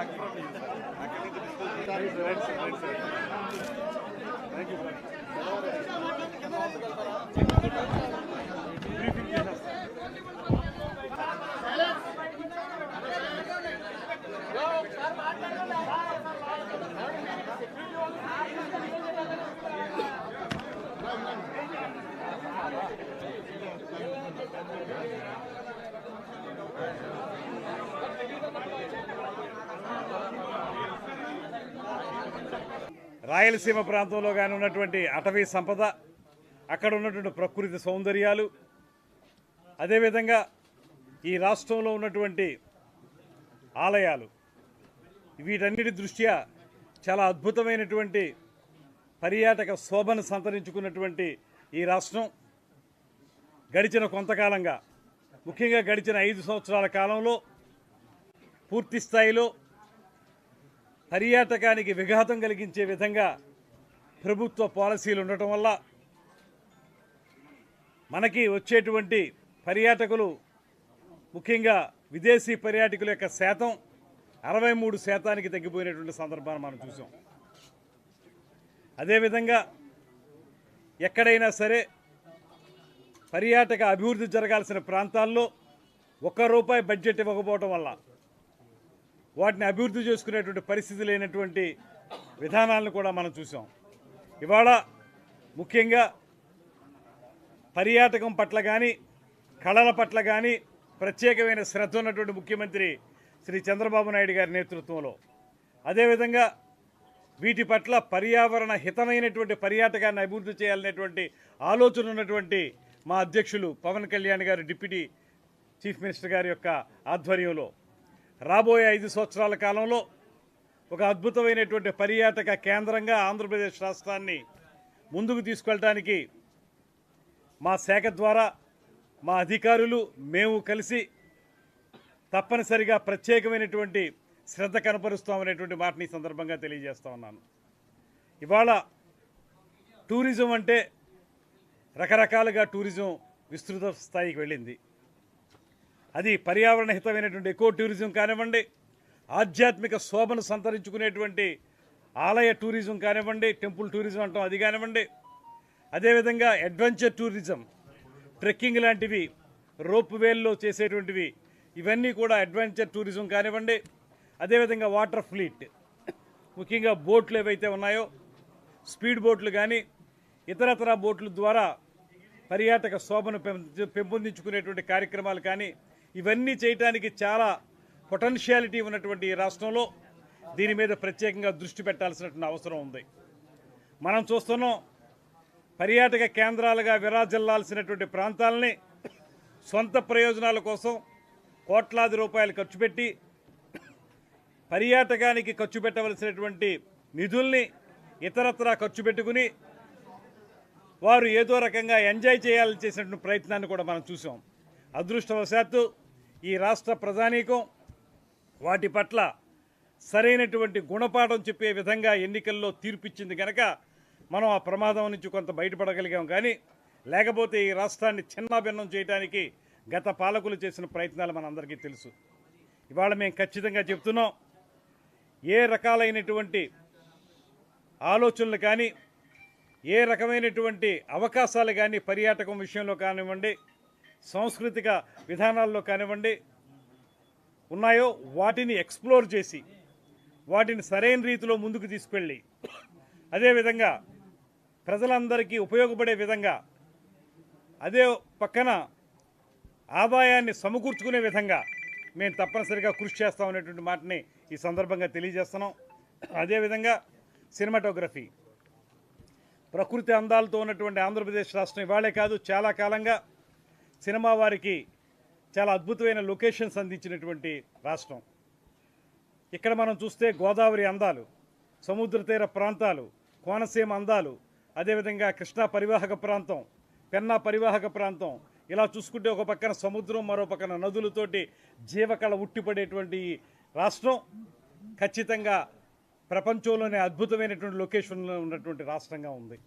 Thank you. Rayalaseema ప్రాంతంలో కానీ ఉన్నటువంటి అటవీ సంపద అక్కడ ఉన్నటువంటి ప్రకృతి సౌందర్యాలు అదేవిధంగా ఈ రాష్ట్రంలో ఉన్నటువంటి ఆలయాలు వీటన్నిటి దృష్ట్యా చాలా అద్భుతమైనటువంటి పర్యాటక శోభను సంతరించుకున్నటువంటి ఈ రాష్ట్రం. గడిచిన కొంతకాలంగా ముఖ్యంగా గడిచిన ఐదు సంవత్సరాల కాలంలో పూర్తి స్థాయిలో పర్యాటకానికి విఘాతం కలిగించే విధంగా ప్రభుత్వ పాలసీలు ఉండటం వల్ల మనకి వచ్చేటువంటి పర్యాటకులు ముఖ్యంగా విదేశీ పర్యాటకుల యొక్క శాతం అరవై మూడు శాతానికి తగ్గిపోయినటువంటి సందర్భాన్ని మనం చూసాం. అదేవిధంగా ఎక్కడైనా సరే పర్యాటక అభివృద్ధి జరగాల్సిన ప్రాంతాల్లో ఒక్క రూపాయి బడ్జెట్ ఇవ్వకపోవటం వల్ల వాటిని అభివృద్ధి చేసుకునేటువంటి పరిస్థితి లేనటువంటి విధానాలను కూడా మనం చూసాం ఇవాళ ముఖ్యంగా పర్యాటకం పట్ల కానీ కళల పట్ల కానీ ప్రత్యేకమైన శ్రద్ధ ఉన్నటువంటి ముఖ్యమంత్రి శ్రీ చంద్రబాబు నాయుడు గారి నేతృత్వంలో. అదేవిధంగా వీటి పట్ల పర్యావరణ హితమైనటువంటి పర్యాటకాన్ని అభివృద్ధి చేయాలనేటువంటి ఆలోచన ఉన్నటువంటి మా అధ్యక్షులు పవన్ కళ్యాణ్ గారు డిప్యూటీ చీఫ్ మినిస్టర్ గారి యొక్క ఆధ్వర్యంలో రాబోయే ఐదు సంవత్సరాల కాలంలో ఒక అద్భుతమైనటువంటి పర్యాటక కేంద్రంగా ఆంధ్రప్రదేశ్ రాష్ట్రాన్ని ముందుకు తీసుకెళ్ళటానికి మా శాఖ ద్వారా మా అధికారులు మేము కలిసి తప్పనిసరిగా ప్రత్యేకమైనటువంటి శ్రద్ధ కనపరుస్తామనేటువంటి మాటని ఈ సందర్భంగా తెలియజేస్తా ఉన్నాను. ఇవాళ టూరిజం అంటే రకరకాలుగా టూరిజం విస్తృత స్థాయికి వెళ్ళింది. అది పర్యావరణ హితమైనటువంటి ఎకో టూరిజం కానివ్వండి ఆధ్యాత్మిక శోభను సంతరించుకునేటువంటి ఆలయ టూరిజం కానివ్వండి టెంపుల్ టూరిజం అంటాం అది కానివ్వండి. అదేవిధంగా అడ్వెంచర్ టూరిజం ట్రెక్కింగ్ లాంటివి రోప్ వేల్లో చేసేటువంటివి ఇవన్నీ కూడా అడ్వెంచర్ టూరిజం కానివ్వండి. అదేవిధంగా వాటర్ ఫ్లీట్ ముఖ్యంగా బోట్లు ఏవైతే ఉన్నాయో స్పీడ్ బోట్లు కానీ ఇతరతర బోట్ల ద్వారా పర్యాటక శోభను పెం- పెంపొందించుకునేటువంటి కార్యక్రమాలు కానీ ఇవన్నీ చేయటానికి చాలా పొటెన్షియాలిటీ ఉన్నటువంటి ఈ రాష్ట్రంలో దీని మీద ప్రత్యేకంగా దృష్టి పెట్టాల్సినటువంటి అవసరం ఉంది. మనం చూస్తున్నాం పర్యాటక కేంద్రాలుగా విరాజిల్లాల్సినటువంటి ప్రాంతాలని సొంత ప్రయోజనాల కోసం కోట్లాది రూపాయలు ఖర్చు పెట్టి పర్యాటకానికి ఖర్చు పెట్టవలసినటువంటి నిధుల్ని ఇతరత్రా ఖర్చు పెట్టుకుని వారు ఏదో రకంగా ఎంజాయ్ చేయాలని చేసినటువంటి ప్రయత్నాన్ని కూడా మనం చూసాం అదృష్టవశాత్తు ఈ రాష్ట్ర ప్రజానీకం వాటి పట్ల సరైనటువంటి గుణపాఠం చెప్పే విధంగా ఎన్నికల్లో తీర్పిచ్చింది కనుక మనం ఆ ప్రమాదం నుంచి కొంత బయటపడగలిగాం. కానీ లేకపోతే ఈ రాష్ట్రాన్ని చిన్నాభిన్నం చేయడానికి గత పాలకులు చేసిన ప్రయత్నాలు మనందరికీ తెలుసు. ఇవాళ మేము ఖచ్చితంగా చెప్తున్నాం ఏ రకాలైనటువంటి ఆలోచనలు కానీ ఏ రకమైనటువంటి అవకాశాలు కానీ పర్యాటకం విషయంలో కానివ్వండి సాంస్కృతిక విధానాల్లో కానివ్వండి ఉన్నాయో వాటిని ఎక్స్ప్లోర్ చేసి వాటిని సరైన రీతిలో ముందుకు తీసుకెళ్ళి అదేవిధంగా ప్రజలందరికీ ఉపయోగపడే విధంగా అదే పక్కన ఆదాయాన్ని సమకూర్చుకునే విధంగా మేము తప్పనిసరిగా కృషి చేస్తామనేటువంటి మాటని ఈ సందర్భంగా తెలియజేస్తున్నాం. అదేవిధంగా సినిమాటోగ్రఫీ. ప్రకృతి అందాలతో ఉన్నటువంటి ఆంధ్రప్రదేశ్ రాష్ట్రం ఇవాళే కాదు చాలా కాలంగా సినిమా వారికి చాలా అద్భుతమైన లొకేషన్స్ అందించినటువంటి రాష్ట్రం. ఇక్కడ మనం చూస్తే గోదావరి అందాలు సముద్ర తీర ప్రాంతాలు కోనసీమ అందాలు అదేవిధంగా కృష్ణా పరివాహక ప్రాంతం పెన్నా పరివాహక ప్రాంతం ఇలా చూసుకుంటే ఒక పక్కన సముద్రం మరో పక్కన నదులతోటి జీవకళ ఉట్టిపడేటువంటి రాష్ట్రం. ఖచ్చితంగా ప్రపంచంలోనే అద్భుతమైనటువంటి లొకేషన్లో ఉన్నటువంటి రాష్ట్రంగా ఉంది.